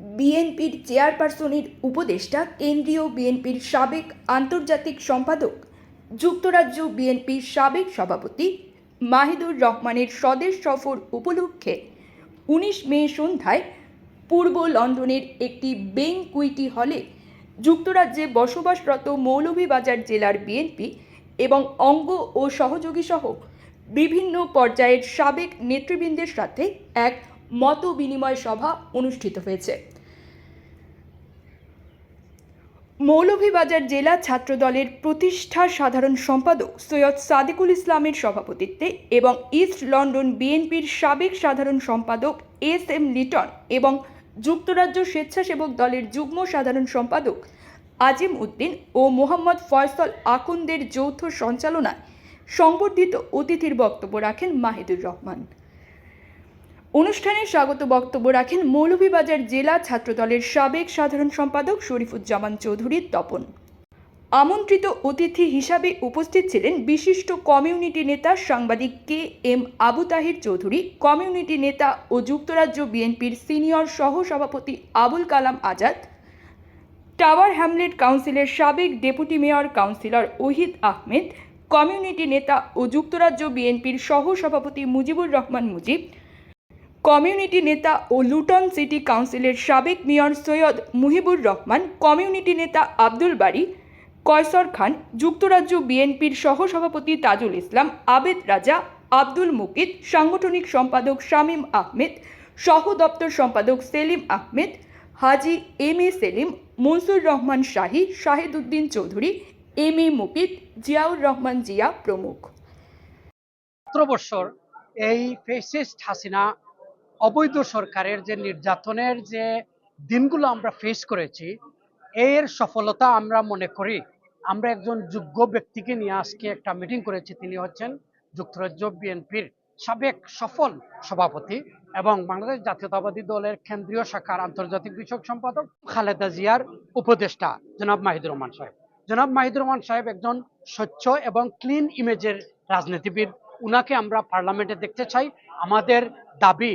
বিএনপির চেয়ারপারসনের উপদেষ্টা, কেন্দ্রীয় বিএনপির সাবেক আন্তর্জাতিক সম্পাদক, যুক্তরাজ্য বিএনপির সাবেক সভাপতি মাহিদুর রহমানের স্বদেশ সফর উপলক্ষে উনিশ মে সন্ধ্যায় পূর্ব লন্ডনের একটি বেংকুইটি হলে যুক্তরাজ্যে বসবাসরত মৌলভীবাজার জেলার বিএনপি এবং অঙ্গ ও সহযোগী সহ বিভিন্ন পর্যায়ের সাবেক নেতৃবৃন্দের সাথে এক মত বিনিময় সভা অনুষ্ঠিত হয়েছে। মৌলভীবাজার জেলা ছাত্রদলের প্রতিষ্ঠা সাধারণ সম্পাদক সৈয়দ সাদিকুল ইসলামের সভাপতিত্বে এবং ইস্ট লন্ডন বিএনপির সাবেক সাধারণ সম্পাদক এস এম লিটন এবং যুক্তরাজ্য স্বেচ্ছাসেবক দলের যুগ্ম সাধারণ সম্পাদক আজিম উদ্দিন ও মোহাম্মদ ফয়সল আকুন্দের যৌথ সঞ্চালনায় সংবর্ধিত অতিথির বক্তব্য রাখেন মাহিদুর রহমান। অনুষ্ঠানে স্বাগত বক্তব্য রাখেন মৌলভীবাজার জেলা ছাত্রদলের সাবেক সাধারণ সম্পাদক শরীফুজ্জামান চৌধুরী তপন। আমন্ত্রিত অতিথি হিসাবে উপস্থিত ছিলেন বিশিষ্ট কমিউনিটি নেতা সাংবাদিক K M Abu Tahir Chowdhury, community নেতা ও যুক্তরাজ্য বিএনপির সিনিয়র সহ সভাপতি আবুল কালাম আজাদ, টাওয়ার হ্যামলেট কাউন্সিলের সাবেক deputy mayor councillor Ohid Ahmed, community নেতা ও যুক্তরাজ্য বিএনপির সহ সভাপতি মুজিবুর রহমান মুজিব কমিউনিটি নেতা ও লুটন সিটি কাউন্সিলের সাবেক মেয়র সৈয়দ মুহিবুর রহমান, কমিউনিটি নেতা আব্দুল বাড়ি কয়সর খান, যুক্তরাজ্য বিএনপির সহসভাপতি তাজুল ইসলাম, আবেদ রাজা, আব্দুল মুকিদ সাংগঠনিক সম্পাদক শামীম আহমেদ, সহ দপ্তর সম্পাদক Selim Ahmed, Haji M A Selim, Mansur Rahman Shahi, Shahiduddin Chowdhury, M A Mukid Ziaur Rahman Zia প্রমুখ। বছর এই ফেসিস্ট হাসিনা অবৈধ সরকারের যে নির্যাতনের যে দিনগুলো আমরা ফেস করেছি, এর সফলতা আমরা মনে করি। আমরা একজন যোগ্য ব্যক্তিকে নিয়ে আজকে একটা মিটিং করেছি, তিনি হচ্ছেন যুক্তরাজ্য বিএনপির সাবেক সফল সভাপতি এবং বাংলাদেশ জাতীয়তাবাদী দলের কেন্দ্রীয় শাখার আন্তর্জাতিক বিষয়ক সম্পাদক খালেদা জিয়ার উপদেষ্টা, জনাব মাহিদুর রহমান সাহেব। জনাব মাহিদুর রহমান সাহেব একজন স্বচ্ছ এবং ক্লিন ইমেজের রাজনীতিবিদ। উনাকে আমরা পার্লামেন্টে দেখতে চাই। আমাদের দাবি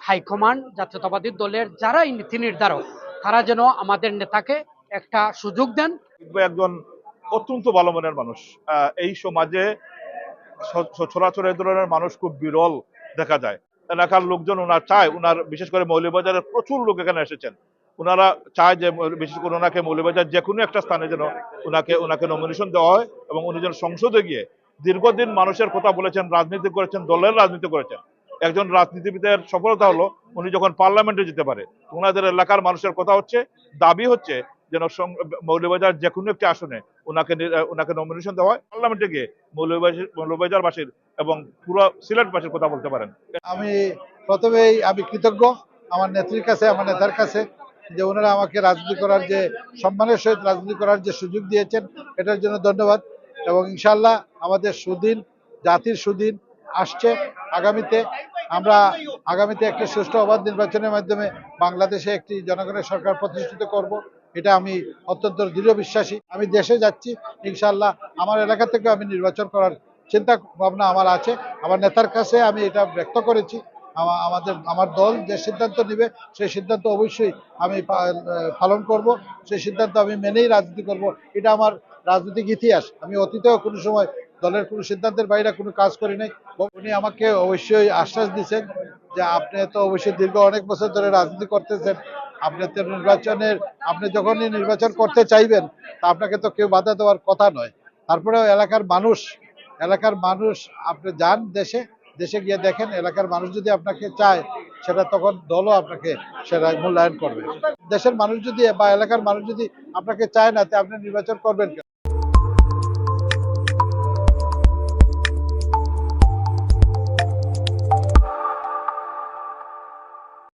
হাইকমান্ড জাতীয়তাবাদী দলের যারা নীতি নির্ধারক, তারা যেন আমাদের নেতাকে একটা সুযোগ দেন। একজন অত্যন্ত ভালো মনের মানুষ। এই সমাজে স- স- ছড়াছড়ি এই ধরনের মানুষ খুব বিরল দেখা যায়। এলাকার লোকজন ওনার চায়, ওনার বিশেষ করে মৌলবাজারের প্রচুর লোক এখানে এসেছেন। ওনারা চায় যে, বিশেষ করে ওনাকে মৌলবাজার যে কোনো একটা স্থানে যেন ওনাকে ওনাকে নমিনেশন দেওয়া হয় এবং উনি যেন সংসদে গিয়ে দীর্ঘদিন মানুষের কথা বলেছেন, রাজনীতি করেছেন, দলের রাজনীতি করেছেন। একজন রাজনীতিবিদের সফলতা হলো উনি যখন পার্লামেন্টে যেতে পারে। ওনাদের এলাকার মানুষের কথা হচ্ছে, দাবি হচ্ছে যেন মৌলবাজার যে কোনো একটি আসনে ওনাকে ওনাকে নমিনেশন দেওয়া হয়। পার্লামেন্টে গিয়ে মৌলবাজার মৌলবাজারবাসীর এবং পুরো সিলেটবাসীর কথা বলতে পারেন। আমি প্রথমেই আমি কৃতজ্ঞ আমার নেত্রীর কাছে, আমার নেতার কাছে যে ওনারা আমাকে রাজনীতি করার যে সম্মানের সহিত রাজনীতি করার যে সুযোগ দিয়েছেন, এটার জন্য ধন্যবাদ এবং ইনশাল্লাহ আমাদের সুদিন, জাতির সুদিন আসছে। আগামীতে আমরা, আগামীতে একটি সুষ্ঠু অবাধ নির্বাচনের মাধ্যমে বাংলাদেশে একটি জনগণের সরকার প্রতিষ্ঠিত করব, এটা আমি অত্যন্ত দৃঢ় বিশ্বাসী। আমি দেশে যাচ্ছি ইনশাল্লাহ আমার এলাকা থেকে আমি নির্বাচন করার চিন্তা ভাবনা আমার আছে। আমার নেতার কাছে আমি এটা ব্যক্ত করেছি। আমাদের, আমার দল যে সিদ্ধান্ত নেবে, সেই সিদ্ধান্ত অবশ্যই আমি পালন করব। সেই সিদ্ধান্ত আমি মেনেই রাজনীতি করব। এটা আমার রাজনৈতিক ইতিহাস। আমি অতীতেও কোনো সময় দলের কোনো সিদ্ধান্তের বাইরে কোনো কাজ করি নাই। উনি আমাকে অবশ্যই আশ্বাস দিয়েছেন যে আপনি তো অবশ্যই দীর্ঘ অনেক বছর ধরে রাজনীতি করতেছেন। আপনি তো নির্বাচনের, আপনি যখনই নির্বাচন করতে চাইবেন, তা আপনাকে তো কেউ বাধা দেওয়ার কথা নয়। তারপরেও এলাকার মানুষ এলাকার মানুষ, আপনি যান দেশে দেশে গিয়ে দেখেন, এলাকার মানুষ যদি আপনাকে চায়, সেটা তখন দলও আপনাকে সেটা মূল্যায়ন করবে। দেশের মানুষ যদি বা এলাকার মানুষ যদি আপনাকে চায় না, তে আপনি নির্বাচন করবেন